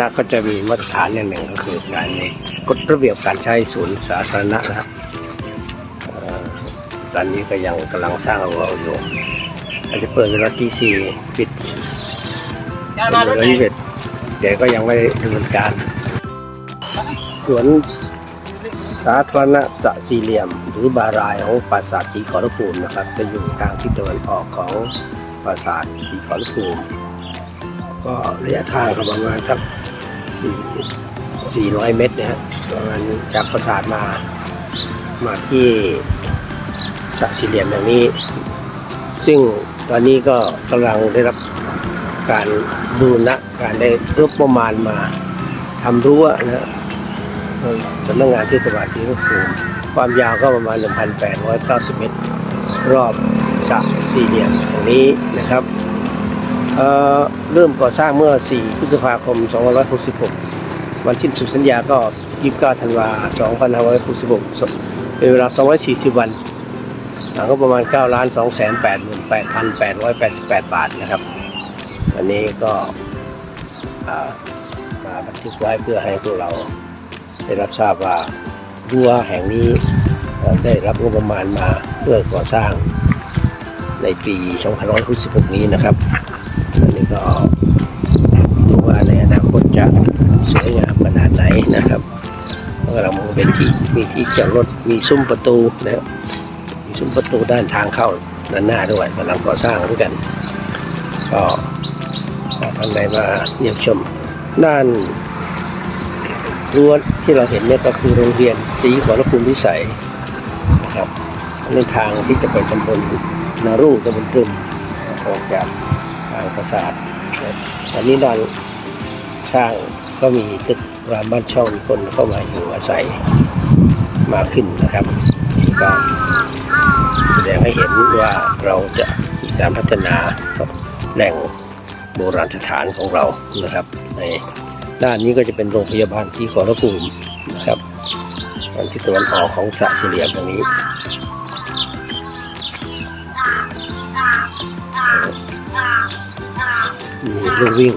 ณะก็จะมีมาตรฐานอย่างหนึ่งก็คือการในกฎระเบียบการใช้ศูนย์สาธารณะนะครับตอนนี้ก็ยังกำลังสร้างเราอยู่อาจจะเปิดเวลาตีสี่ปิดเวลายี่สิบเดี๋ยวก็ยังไม่ดำเนินการสวนสาธารณะสะสี่เหลี่ยม หรือบารายของปราสาทสีขอรภูมินะครับ จะอยู่ทางทิศตะวันออกของปราสาทสีขอรภูมิ ก็ระยะทางก็ประมาณสักสี่สี่ร้อยเมตรนะฮะประมาณจากปราสาทมา มาที่สระสี่เหลี่ยมอย่างนี้ ซึ่งตอนนี้ก็กำลังได้รับการบูรณะการได้รบประมาณมาทำรั้วนะสำนักงานเทศบาลศรีนครินทร์ความยาวก็ประมาณ 1,890 เมตร รอบสระสี่เหลี่ยมอย่างนี้นะครับ เเริ่มก่อสร้างเมื่อ 4 พฤษภาคม 2566 วันสิ้นสุดสัญญาก็ 29 ธันวา 2566 เป็นเวลา 240 วันก็ประมาณ 9 ล้าน 288,888 บาทนะครับ อันนี้ก็มาบันทึกไว้เพื่อให้พวกเราได้รับทราบว่ารั้วแห่งนี้ได้รับงบประมาณมาเพื่อก่อสร้างในปี 2566 นี้นะครับ อันนี้ก็ดูว่าในอนาคตจะสวยงามขนาดไหนนะครับเพราะเรามองเป็นที่มีที่จอดรถมีซุ้มประตูนะครับมีซุ้มประตูด้านทางเข้าด้านหน้าด้วยกำลังก่อสร้างเหมือนกัน ก็ท่านใดมาเยี่ยมชมด้านรั้วที่เราเห็นเนี่ยก็คือโรงเรียนศรีขอรภูมิวิสัยนะครับในทางที่จะไปตำบลนารูตำบลตรึมออกจากางปราสาทนะตอนนี้ด้านข้างก็มีตึกรามบ้านช่องคนเข้ามาอยู่อาศัยมากขึ้นนะครับก็แสดงให้เห็นว่าเราจะมีการพัฒนาแหล่งโบราณสถานของเรานะครับ ในด้านนี้ก็จะเป็นโรงพยาบาลที่ขอรภูมินะครับอันที่ตะวันออกของสระเหลี่ยมตรงนี้ มีลูกวิ่ง